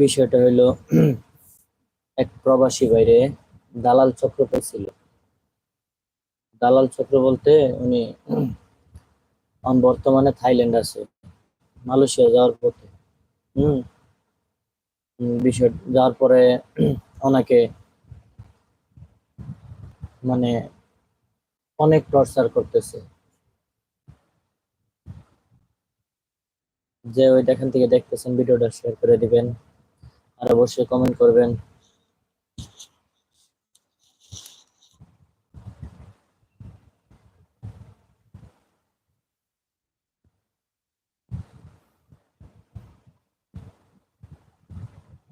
বিষয়টা হইল, এক প্রবাসী বাইরে দালাল চক্র পেয়েছিল দালাল চক্র বলতে উনি বর্তমানে থাইল্যান্ড আছে, মালয়েশিয়া যাওয়ার পথে। হম? বিষয়, যাওয়ার পরে ওনাকে মানে অনেক টর্চার করতেছে। যে ওই এখান থেকে দেখতেছেন, ভিডিওটা শেয়ার করে দিবেন। আর অবশ্যই কমেন্ট করবেন।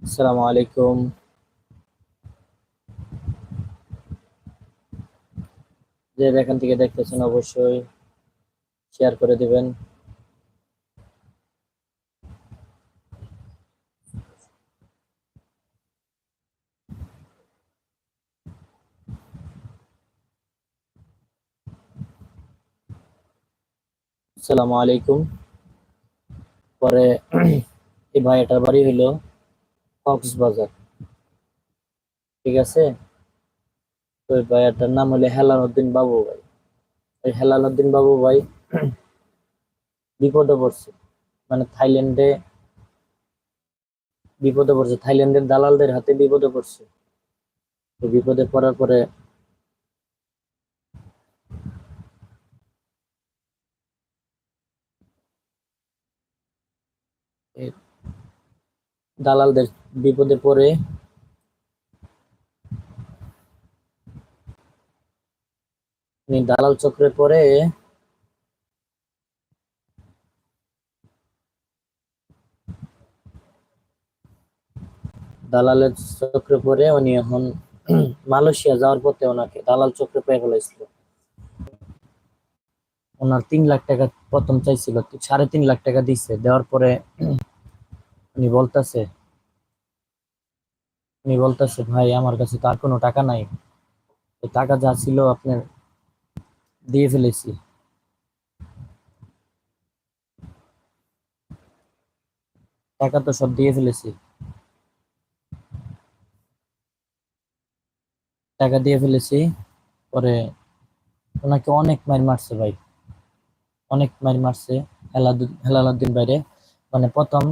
আসসালামু আলাইকুম। যে এখান থেকে দেখতেছেন অবশ্যই শেয়ার করে দিবেন। আসসালামু আলাইকুম। পরে এই ভাইয়াটার বাড়ি হইল কক্সবাজার। ঠিক আছে? ওই ভাইয়াটার নাম হলো হেলাল উদ্দিন বাবু ভাই। ওই হেলাল উদ্দিন বাবু ভাই বিপদে পড়ছে। মানে থাইল্যান্ডে বিপদে পড়ছে। থাইল্যান্ডের দালালদের হাতে বিপদে পড়ছে। বিপদে পড়ার পরে এই দালালদের বিপদে পড়ে। দালাল চক্রে পড়ে। দালালের চক্রে পড়ে উনি এখন মালয়েশিয়া যাওয়ার পথে ওনাকে দালাল চক্রে পেয়ে ফেলাইছিল। ওনার তিন লাখ টাকা প্রথম চাইছিল, সাড়ে তিন লাখ টাকা দিচ্ছে দেওয়ার পরে উনি বলতেছে উনি বলতেছে, ভাই, আমার কাছে তো আর কোনো টাকা নাই। টাকা যা ছিল আপনার দিয়ে ফেলেছি। টাকা তো সব দিয়ে ফেলেছি। টাকা দিয়ে ফেলেছি, পরে ওনাকে অনেক মার মারছে ভাই। অনেক মার মারছে হেলাদুদ্দিন বাইরে মানে প্রথম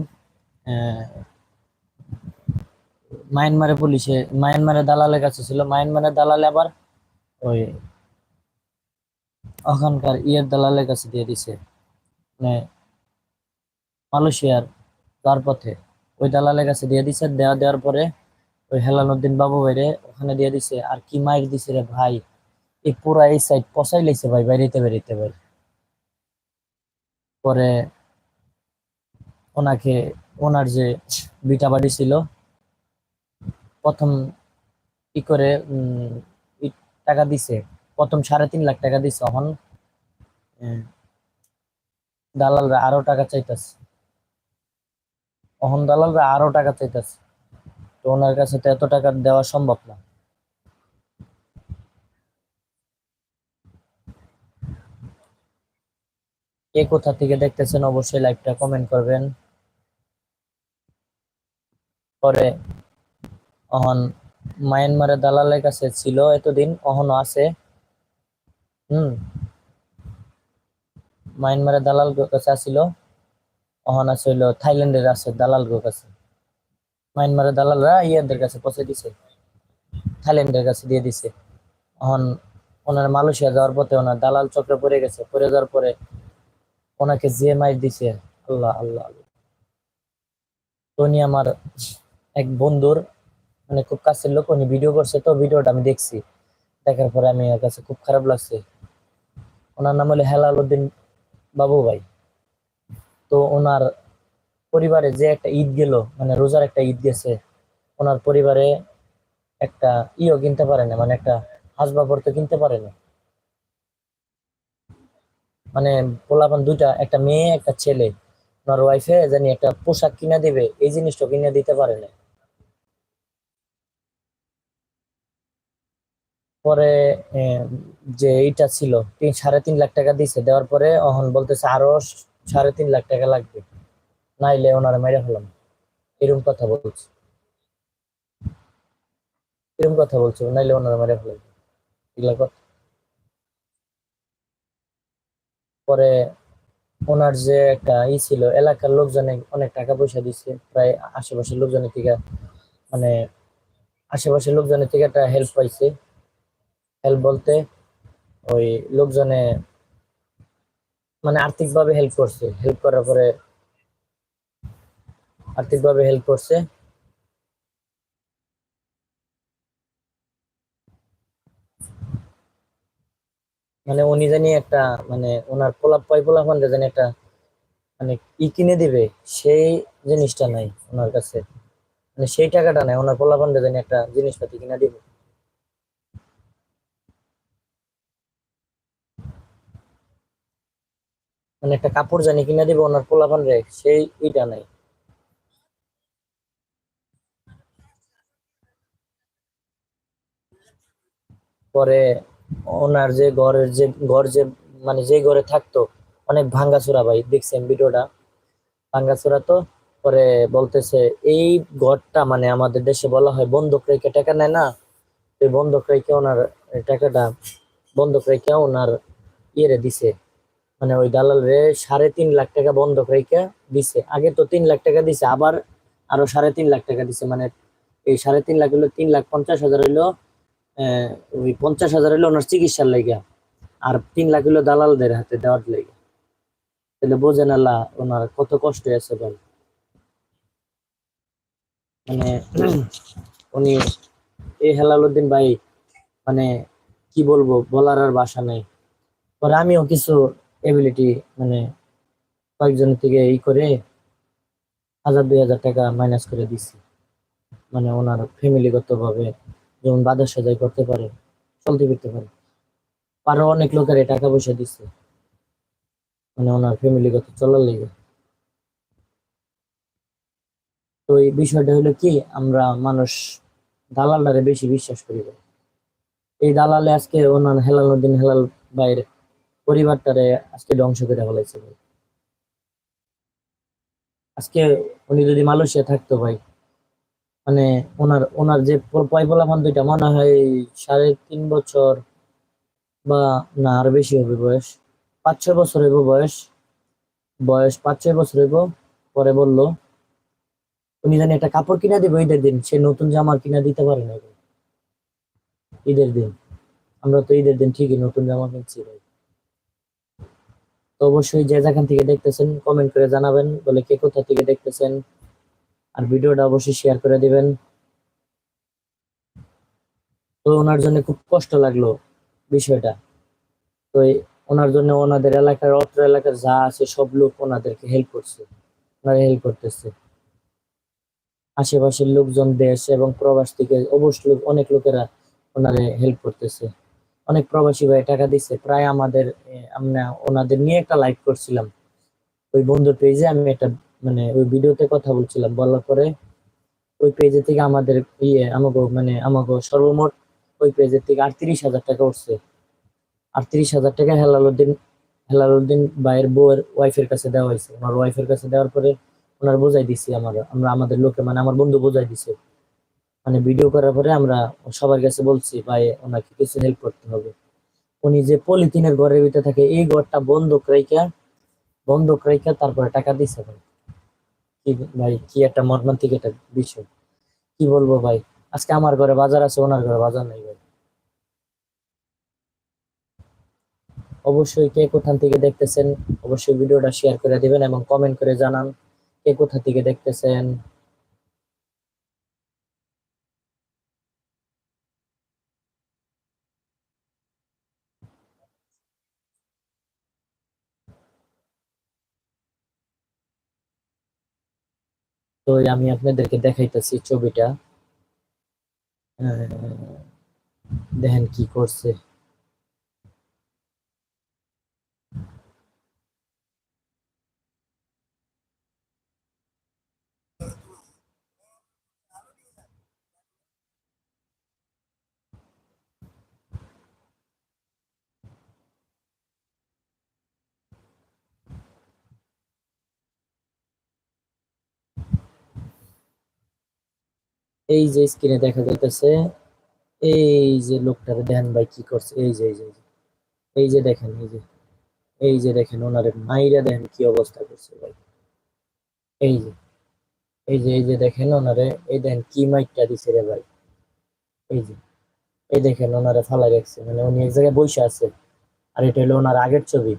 মায়ানমারে পুলিশে, মায়ানমারে দালালের কাছে ছিল। মায়ানমারের দালালে আবার ওই ওখানকার ইয়ের দালালের কাছে দিয়ে দিছে। মানে মালয়েশিয়ার যাওয়ার পথে ওই দালালের কাছে দিয়ে দিছে। দেওয়া দেওয়ার পরে ওই হেলালুদ্দিন বাবু বাইরে ওখানে দিয়ে দিছে। আর কি মাইর দিছে রে ভাই? এই পুরা এই সাইড পচাই লাইছে ভাই, বাইরেতে বেরিতে ভাই পরে ওনাকে ওনার যে বিটা বাড়ি ছিল, প্রথম কি করে টাকা দিছে, প্রথম সাড়ে তিন লাখ টাকা দিছে এখন। দালালরা আরও টাকা চাইতেছে। এখন দালালরা আরও টাকা চাইতেছে। তো ওনার কাছে তো এত টাকা দেওয়া সম্ভব না। কে কোথা থেকে দেখতেছেন অবশ্যই লাইভটা কমেন্ট করবেন। পরে অহন মায়ানমারের দালালের কাছে ছিল এতদিন, অহনও আছে। হুম। মায়ানমারের দালাল কাছে আছিল, অহন আছে হইল থাইল্যান্ডের আছে দালাল কাছে। মায়ানমারের দালালরা ইয়াদের কাছে পৌঁছে দিছে, থাইল্যান্ডের কাছে দিয়ে দিছে। অহন ওনার মালয়েশিয়া যাওয়ার পথে ওনার দালাল চক্রে পড়ে গেছে, পড়ে যাওয়ার পরে ওনাকে মাইর দিছে। আল্লাহ আল্লাহ উনি আমার এক বন্ধুর মানে খুব কাছের লোক, উনি ভিডিও করছে, তো ভিডিওটা আমি দেখছি। দেখার পরে আমি ওর কাছে খুব খারাপ লাগছে। ওনার নাম হলো হেলাল উদ্দিন বাবু ভাই। তো ওনার পরিবারে যে একটা ঈদ গেল মানে রোজার একটা ঈদ গেছে, ওনার পরিবারে একটা ইও কিনতে পারে না মানে একটা আসবাবপত্র কিনতে পারে না। মানে পোলাপান দুইটা, একটা মেয়ে, একটা ছেলে। ওনার ওয়াইফে জানি একটা পোশাক কিনা দিবে, এই জিনিসটা কিনে দিতে পারে না পরে যে এইটা ছিল, তিন, সাড়ে তিন লাখ টাকা দিছে, দেওয়ার পরে অহন বলতেছে আরও সাড়ে তিন লাখ টাকা লাগবে। নাইলে ওনারা মেরে ফেলাম। এরকম কথা বলছে। এরকম কথা বলছে, নাইলে ওনারা মারে ফেলে এগুলা কথা। পরে ওনার যে একটা ই ছিল, এলাকার লোকজনে অনেক টাকা পয়সা দিছে, প্রায় আশেপাশের লোকজনের থেকে মানে আশেপাশের লোকজনের থেকে একটা হেল্প পাইছে। হেল্প বলতে ওই লোকজনে মানে আর্থিকভাবে হেল্প করছে। হেল্প করার পরে আর্থিকভাবে হেল্প করছে। মানে উনি জানি একটা মানে ওনার পোলা পয় পোলা ফান্ডে জানি একটা মানে ই কিনে দিবে, সেই জিনিসটা নাই ওনার কাছে। মানে সেই টাকাটা নাই, ওনার পোলা ফান্ডে জানি একটা জিনিসপাতি কিনে দিবে। মানে একটা কাপড় জানি কিনে দিবে ওনার পোলা ফান্ডে সেই ইটা নাই। পরে ওনার যে ঘরের যে ঘর যে মানে যে ঘরে থাকতো, অনেক ভাঙ্গাচোরা ভাই, দেখছেন ভিডিওটা? ভাঙ্গাচোরা তো, পরে বলতেছে, এই ঘরটা মানে আমাদের দেশে বলা হয় বন্ধক রেখে টাকা নেয় না? এই বন্ধক রেখে ওনার টাকাটা বন্ধক রেখে ওনার ইয়েরে দিছে। মানে ওই দালাল রে সাড়ে তিন লাখ টাকা বন্ধক রেখে দিছে। আগে তো তিন লাখ টাকা দিছে, আবার আরও সাড়ে তিন লাখ টাকা দিছে। মানে এই সাড়ে তিন লাখ হইল তিন লাখ পঞ্চাশ হাজার হইল ওই পঞ্চাশ হাজার হইল ওনার চিকিৎসার লেগে, আর তিন লাখ হইল দালালদের হাতে দেওয়ার লেগে। তাহলে বোঝেন আল্লাহ ওনার কত কষ্ট আছে বল মানে উনি এই হেলালুদ্দিন ভাই মানে কি বলব, বলার আর বাসা নেই। পরে আমিও কিছু এবিলিটি মানে কয়েকজন থেকে ই করে হাজার দুই হাজার টাকা মাইনাস করে দিছি। মানে ওনার ফ্যামিলিগত ভাবে যেমন বাজার সাজাই করতে পারে, চলতে ফিরতে পারে। আরও অনেক লোকের টাকা পয়সা দিচ্ছে। মানে ওনার ফ্যামিলি ফ্যামিলিগত চলার লেগে। তো এই বিষয়টা হলো কি, আমরা মানুষ দালালটারে বেশি বিশ্বাস করি এই দালালে আজকে ওনার হেলাল উদ্দিন হেলাল ভাইয়ের পরিবারটারে আজকে ধ্বংস করে ফেলাইছে আজকে উনি যদি মালয়েশিয়া থাকতো ভাই মানে ওনার ওনার যে পয়পলা ফান দুইটা, মনে হয় সাড়ে তিন বছর বা না, আর বেশি হবে বয়স। পাঁচ ছয় বছর হইব বয়স। বয়স পাঁচ ছয় বছর হইব, পরে বলল, উনি জানি একটা কাপড় কিনা দিবে ঈদের দিন, সে নতুন জামা কিনা দিতে পারে না ঈদের দিন। আমরা তো ঈদের দিন ঠিকই নতুন জামা কিনছি ভাই। তো অবশ্যই যে যেখান থেকে দেখতেছেন কমেন্ট করে জানাবেন, বলে কে কোথা থেকে দেখতেছেন আর ভিডিওটা অবশ্যই শেয়ার করে দিবেন। তো ওনার জন্য খুব কষ্ট লাগল বিষয়টা। তো ওনার জন্য ওনাদের এলাকার, অত্র এলাকার যা আছে সব লোক ওনাদেরকে হেল্প করছে। ওনারা হেল্প করতেছে। আশেপাশের লোকজন দেশ এবং প্রবাস থেকে অবশ্য লোক, অনেক লোকেরা ওনারে হেল্প করতেছে। অনেক প্রবাসী ভাই টাকা দিচ্ছে প্রায় আমাদের, আমরা ওনাদের নিয়ে একটা লাইভ করছিলাম। ওই বন্ধুর পেজে আমি একটা মানে ওই ভিডিওতে কথা বলছিলাম, বলার পরে ওই পেজে থেকে আমাদের ইয়ে আমাকে মানে আমাকে সর্বমোট ওই পেজের থেকে আটত্রিশ হাজার টাকা উঠছে। আটত্রিশ হাজার টাকা হেলালুদ্দিন হেলালুদ্দিন ভাইয়ের বউয়ের ওয়াইফের কাছে দেওয়া হয়েছে। আমার ওয়াইফের কাছে দেওয়ার পরে ওনার বোঝাই দিছি আমার, আমরা আমাদের লোকে মানে আমার বন্ধু বোঝাই দিছে। মানে ভিডিও করার পরে আমরা সবার কাছে বলছি, ভাই, ওনাকে কিছু হেল্প করতে হবে। উনি যে পলিথিনের ঘরের ভিতরে থাকে, এই ঘরটা বন্ধক রাইখা বন্ধক রাইখা তারপরে টাকা দিছে ভাই ভাই, কি একটা মর্মান্তিক একটা বিষয়? কি বলব ভাই? আজকে আমার ঘরে বাজার আছে, ওনার ঘরে বাজার নাই ভাই। অবশ্যই কে কোথান থেকে দেখতেছেন, অবশ্যই ভিডিওটা শেয়ার করে দিবেন এবং কমেন্ট করে জানান, কে কোথা থেকে দেখতেছেন তো আমি আপনাদেরকে দেখাইতেছি ছবিটা। দেখেন কি করছে। এই যে স্ক্রিনে দেখা যাইতেছে, এই যে লোকটারে দেখেন ভাই কি করছে, এই যে এই যে এই যে। দেখেন, এই যে এই যে দেখেন, ওনারে মাইরা দেখেন কি অবস্থা করছে ভাই। এই যে এই যে এই যে দেখেন ওনারে, এই দেখেন কি মাইকটা দিছে রে ভাই। এই যে, এই দেখেন ওনারে ফালাই রাখছে মানে উনি এক জায়গায় বসে আছে। আর এটা হলো ওনার আগের ছবি,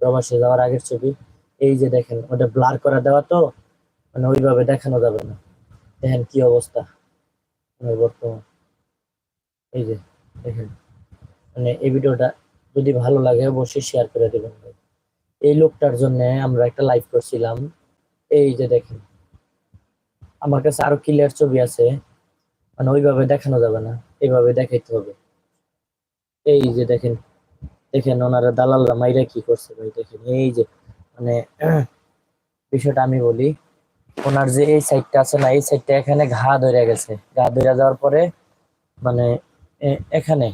প্রবাসে যাওয়ার আগের ছবি। এই যে দেখেন, ওটা ব্লার করা দেওয়া তো মানে ওইভাবে দেখানো যাবে না। দেখেন কি অবস্থা। বর্তমান। এই যে, দেখেন। মানে এই ভিডিওটা যদি ভালো লাগে, অবশ্যই শেয়ার করে দেবেন এই লোকটার জন্য আমরা একটা লাইভ করছিলাম। এই যে দেখেন, আমার কাছে আরও ক্লিয়ার ছবি আছে। মানে ওইভাবে দেখানো যাবে না, এইভাবে দেখাইতে হবে। এই যে দেখেন দেখেন ওনারা দালালরা মাইরা কি করছে ভাই, দেখেন। এই যে মানে বিষয়টা আমি বলি ওনার যে এই সাইডটা আছে না, এই সাইডটা এখানে ঘা ধরে গেছে। ঘা ধরে যাওয়ার পরে মানে এখানে,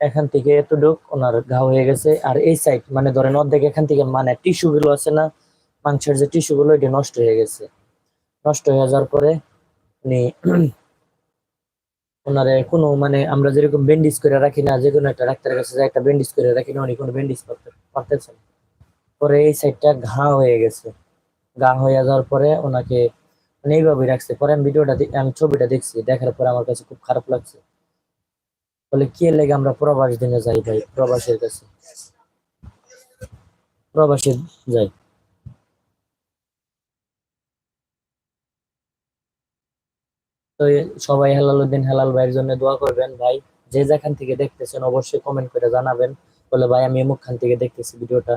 এখান থেকে এতটুক ওনার ঘা হয়ে গেছে। আর এই সাইড মানে ধরেন অর্ধেক এখান থেকে মানে টিস্যু গুলো আছে না, মাংসের যে টিস্যু গুলো এটা নষ্ট হয়ে গেছে। নষ্ট হয়ে যাওয়ার পরে উনি ওনারে কোনো মানে আমরা যেরকম ব্যান্ডেজ করে রাখি না যে কোনো একটা ডাক্তারের কাছে যে একটা ব্যান্ডেজ করে রাখি না, উনি কোনো ব্যান্ডেজ করতে পারতেছেন পরে এই সাইডটা ঘা হয়ে গেছে। ঘা হয়ে যাওয়ার পরে ওনাকে মানে এইভাবে রাখছে। পরে আমি ভিডিওটা আমি ছবিটা দেখছি, দেখার পরে আমার কাছে খুব খারাপ লাগছে। বলে, কি লেগে আমরা প্রবাস দিনে যাই ভাই? প্রবাসের কাছে। প্রবাসে যাই। তো সবাই হেলালুদ্দিন হেলাল ভাইয়ের জন্য দোয়া করবেন, ভাই। যে যেখান থেকে দেখতেছেন, অবশ্যই কমেন্ট করে জানাবেন। বলে, ভাই, আমি অমুক খান থেকে দেখতেছি ভিডিওটা।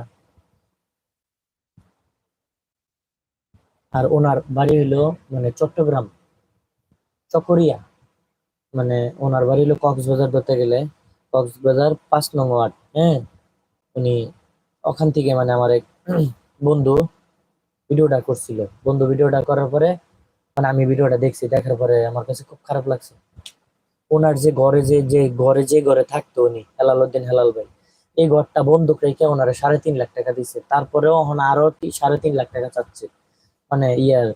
আর ওনার বাড়ি হলো মানে চট্টগ্রাম, চকরিয়া। মানে ওনার বাড়ি হলো কক্সবাজার ধরতে গেলে। কক্সবাজার পাঁচ নং ওয়ার্ড হ্যাঁ? উনি ওখান থেকে মানে আমার এক বন্ধু ভিডিওটা করছিল। বন্ধু ভিডিওটা করার পরে মানে আমি ভিডিওটা দেখছি, দেখার পরে আমার কাছে খুব খারাপ লাগছে। ওনার যে ঘরে যে যে ঘরে যে ঘরে থাকতো উনি হেলালুদ্দিন হেলাল ভাই, এই ঘরটা বন্ধুক রেখে ওনারা সাড়ে তিন লাখ টাকা দিছে। তারপরেও এখন আরও সাড়ে তিন লাখ টাকা চাচ্ছে। মানে ইয়ার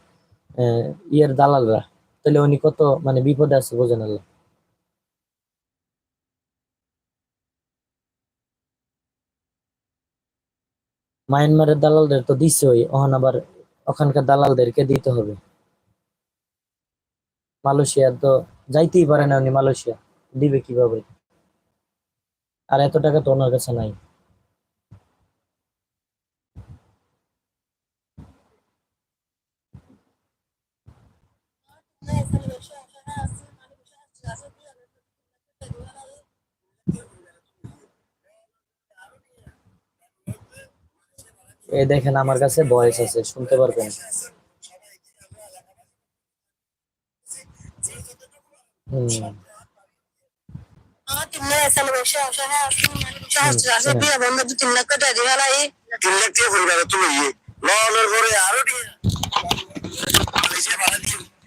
ইয়ার দালালরা। তাহলে উনি কত মানে বিপদে আছে বোঝেন আল্লাহ। মায়ানমারের দালালদের তো দিছেই ওখান আবার ওখানকার দালালদেরকে দিতে হবে। মালয়েশিয়া তো যাইতেই পারে না উনি মালয়েশিয়া। দিবে কীভাবে? আর এত টাকা তো ওনার কাছে নাই। এই দেখেন আমার কাছে ভয়েস আছে, শুনতে পারবেন? হুম। তিন লাখ টাকা দিয়ে ফেলাই তিন লাখ টাকা পরিবারে তুলে গিয়ে লনের পরে আরও দিয়ে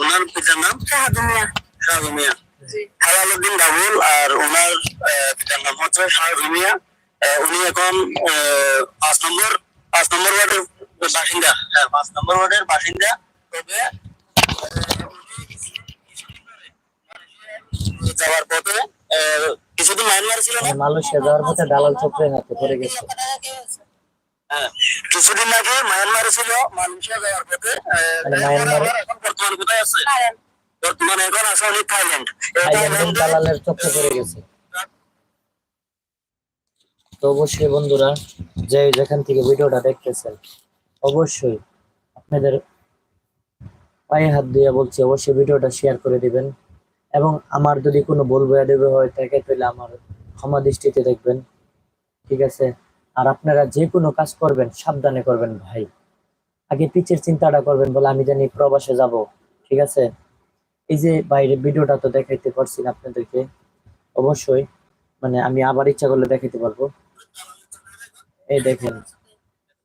ওনার পিতার নাম? শাহাদুমিয়া শাহরু মিয়া জি বাবুল আর ওনার পিতার নাম হচ্ছে শাহরু মিয়া উনি এখন পাঁচ নম্বর পাঁচ নম্বর ওয়ার্ডের বাসিন্দা। হ্যাঁ পাঁচ নম্বর ওয়ার্ডের বাসিন্দা। তবে যাওয়ার পথে কিছুদিন মায়ানমার ছিল না। মালয়েশিয়া যাওয়ার পথে দালাল চক্রের হাতে পড়ে গেছে। কিছুদিন আগে মায়ানমারে ছিল মালয়েশিয়া যাওয়ার পথে মায়ানমারে- এখন বর্তমানে কোথায় আছে? বর্তমানে এখন আছে উনি থাইল্যান্ড। এই দালালের চক্রে পড়ে গেছে। তো অবশ্যই বন্ধুরা যে যেখান থেকে ভিডিওটা দেখতেছেন অবশ্যই আপনাদের পায়ে হাত দিয়ে বলছি অবশ্যই ভিডিওটা শেয়ার করে দিবেন। এবং আমার যদি কোনো ভুল বয়া দেবে হয় থাকে তাহলে আমার ক্ষমা দৃষ্টিতে দেখবেন। ঠিক আছে? আর আপনারা যে কোনো কাজ করবেন, সাবধানে করবেন ভাই। আগে পিচের চিন্তাটা করবেন, বলে আমি জানি প্রবাসে যাব, ঠিক আছে? এই যে বাইরে ভিডিওটা তো দেখাইতে পারছি না আপনাদেরকে। অবশ্যই মানে আমি আবার ইচ্ছা করলে দেখাইতে পারব। এই দেখেন,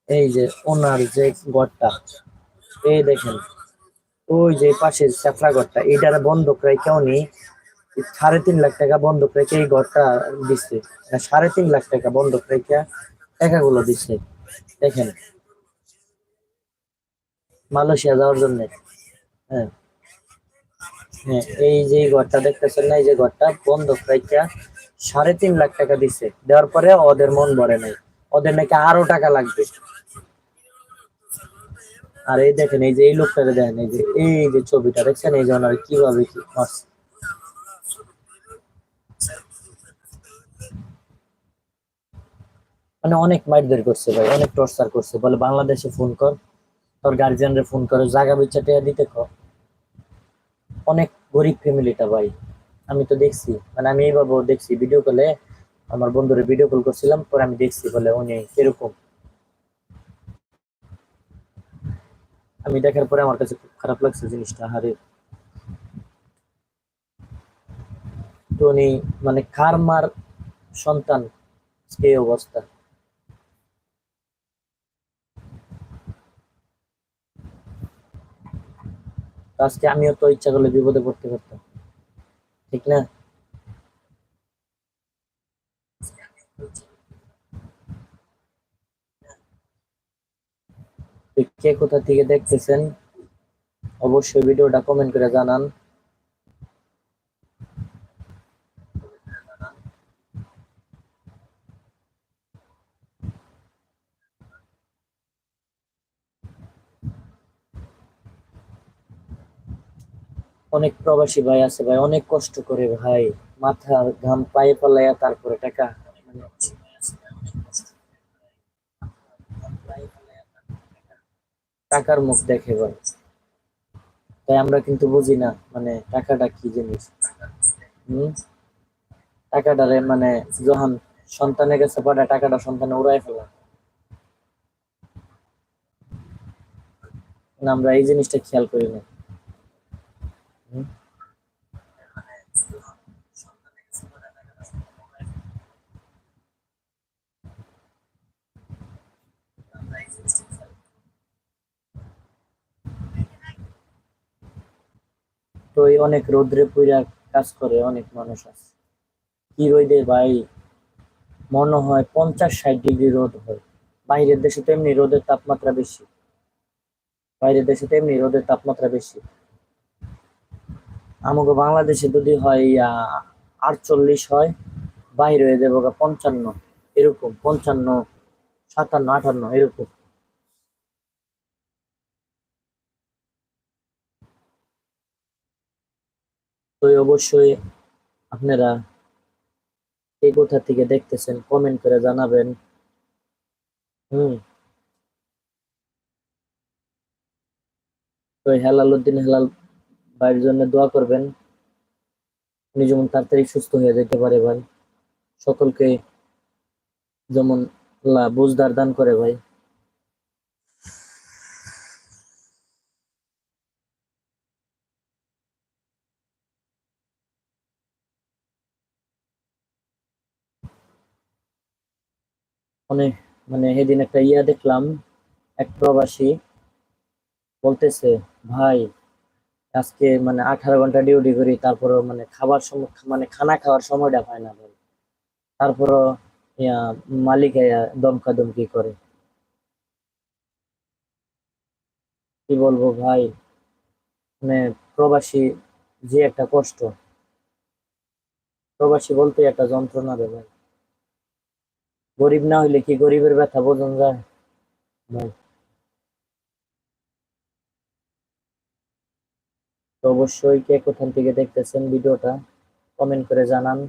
এই যে ওনার যে ঘরটা, এই দেখেন, ওই যে পাশে স্যাফরা ঘরটা, এইটার বন্ধক রেখেও নেই। সাড়ে তিন লাখ টাকা বন্ধক রেখে এই ঘরটা দিচ্ছে সাড়ে তিন লাখ টাকা বন্ধক রেখে টাকাগুলো দিচ্ছে। দেখেন। মালয়েশিয়া যাওয়ার জন্য। হ্যাঁ। হ্যাঁ এই যে ঘরটা দেখতেছেন না, এই যে ঘরটা বন্ধক রেখে সাড়ে তিন লাখ টাকা দিচ্ছে। দেওয়ার পরে ওদের মন ভরে নাই। ওদের নাকি আরও টাকা লাগবে। আর এই দেখেন, এই যে এই লোকটাকে দেখেন, এই যে এই যে ছবিটা, দেখছেন? এই যে ওনার কীভাবে কি মারছে। মানে অনেক মারধর করছে ভাই, অনেক টর্চার করছে। বলে, বাংলাদেশে ফোন কর, তোর গার্জিয়ানরে ফোন করে জায়গা বিচার টেয়া দিতে কর অনেক গরিব ফ্যামিলিটা ভাই, আমি তো দেখছি। মানে আমি এইভাবে দেখছি ভিডিও কলে আমার বন্ধুরে ভিডিও কল করছিলাম, পরে আমি দেখছি, বলে, উনি কীরকম আমি দেখার পরে আমার কাছে খুব খারাপ লাগছে জিনিসটা, হারে। তো উনি মানে কার মার সন্তান, এই অবস্থা। তো আজকে আমিও তো ইচ্ছা করলে বিপদে পড়তে পারতাম। ঠিক না? কে কোথা থেকে দেখতেছেন? অবশ্যই ভিডিওটা কমেন্ট করে জানান। অনেক প্রবাসী ভাই আছে ভাই, অনেক কষ্ট করে ভাই, মাথা ঘাম পায়ে পালাইয়া তারপরে টাকা মানে টাকার মুখ দেখে ভাই। তাই আমরা কিন্তু বুঝি না মানে টাকাটা কি জিনিস? হম? টাকাটারে মানে যখন সন্তানের কাছে পাঠা টাকাটা সন্তানে উড়াই ফেলা। আমরা এই জিনিসটা খেয়াল করি না। তো অনেক রোদ্রে পুইরা কাজ করে, অনেক মানুষ আছে। কি রোদে ভাই? মনে হয় পঞ্চাশ ষাট ডিগ্রি রোদ হয়। বাইরের দেশে তো এমনি রোদের তাপমাত্রা বেশি। বাইরের দেশে তো এমনি রোদের তাপমাত্রা বেশি। আমাকে বাংলাদেশে যদি হয় আটচল্লিশ হয়, বাইরে হয়ে পঞ্চান্ন। এরকম, পঞ্চান্ন, সাতান্ন, আটান্ন, এরকম। তো অবশ্যই আপনারা এই কোথা থেকে দেখতেছেন কমেন্ট করে জানাবেন। হুম। তো হেলাল উদ্দিন হেলাল ভাইয়ের জন্য দোয়া করবেন। উনি যেমন তাড়াতাড়ি সুস্থ হয়ে যেতে পারে ভাই। সকলকে যেমন আল্লাহ বুঝদার দান করে ভাই। অনেক মানে সেদিন একটা ইয়া দেখলাম, এক প্রবাসী বলতেছে, ভাই, আজকে মানে আঠারো ঘণ্টা ডিউটি করি, তারপরও মানে খাবার সময় মানে খানা খাওয়ার সময়টা পায় না ভাই। ইয়া মালিক দমকা দমকি করে। কি বলব ভাই মানে প্রবাসী যে একটা কষ্ট। প্রবাসী বলতে একটা যন্ত্রণা রে ভাই। গরিব না হইলে কি গরিবের ব্যথা বোঝন যায়? ভাই তো অবশ্যই কে কোথান থেকে দেখতেছেন ভিডিওটা কমেন্ট করে জানান।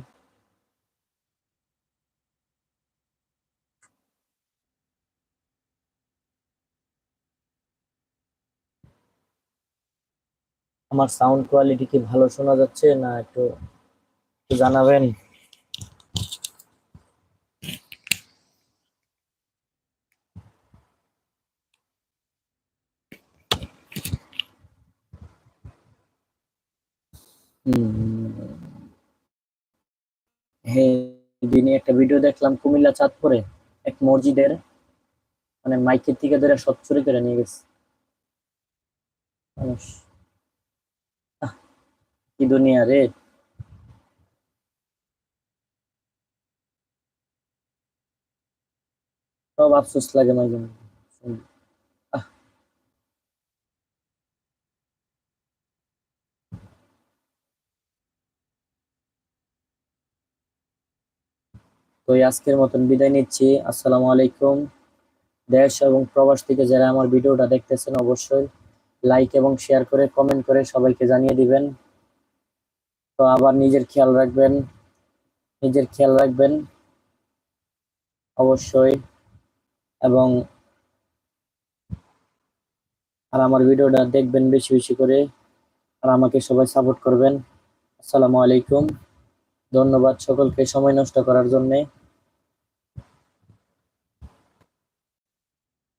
আমার সাউন্ড কোয়ালিটি কি ভালো শোনা যাচ্ছে না একটু একটু জানাবেন? হ্যাঁ একটা ভিডিও দেখলাম কুমিল্লা চাঁদপুরে, এক মসজিদের মানে মাইকের থেকে ধরে সব চুরি করে নিয়ে গেছে। কি দুনিয়া রে? সব আফসোস লাগে মাঝে মাঝে। তো আজকের মতন বিদায় নিচ্ছি। আসসালামু আলাইকুম। দেশ এবং প্রবাস থেকে যারা আমার ভিডিওটা দেখতেছেন অবশ্যই লাইক এবং শেয়ার করে কমেন্ট করে সবাইকে জানিয়ে দিবেন। তো আবার নিজের খেয়াল রাখবেন, নিজের খেয়াল রাখবেন অবশ্যই। এবং আর আমার ভিডিওটা দেখবেন বেশি বেশি করে, আর আমাকে সবাই সাপোর্ট করবেন। আসসালামু আলাইকুম। ধন্যবাদ সকলকে সময় নষ্ট করার জন্যে।